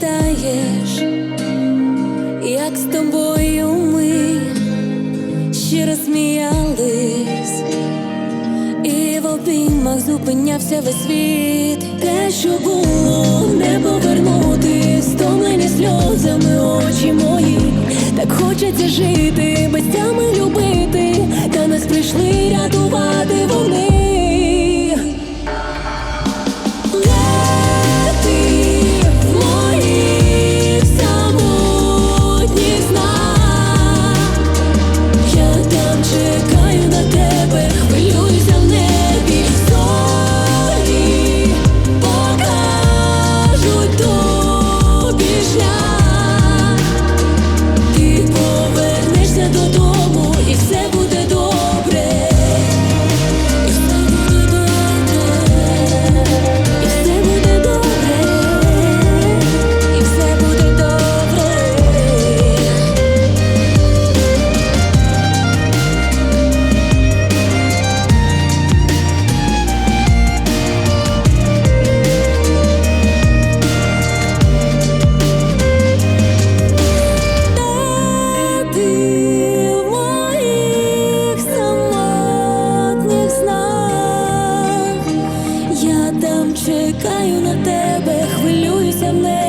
пам'ятаєш, як з тобою ми щиро сміялись, і в обіймах зупинявся весь світ. Те, що було, чекаю на тебе, хвилююся в небі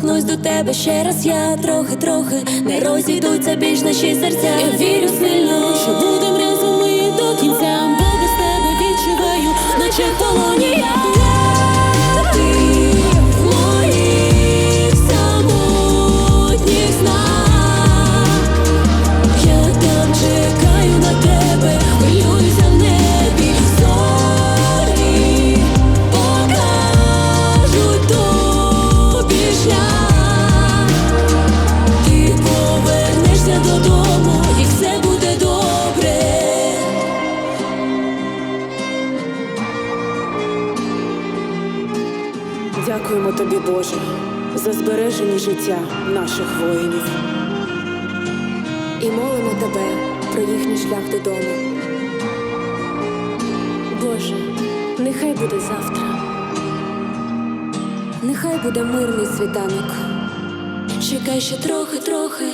доторкнусь до тебе ще раз. Я трохи, трохи не розійдуться більш наші серця. Я вірю сильно, що будем повернешся додому, і все буде добре. Дякуємо тобі, Боже, за збереження життя наших воїнів. І молимо тебе про їхній шлях додому. Боже, нехай буде завтра. Нехай буде мирний світанок. Чекай ще трохи, трохи,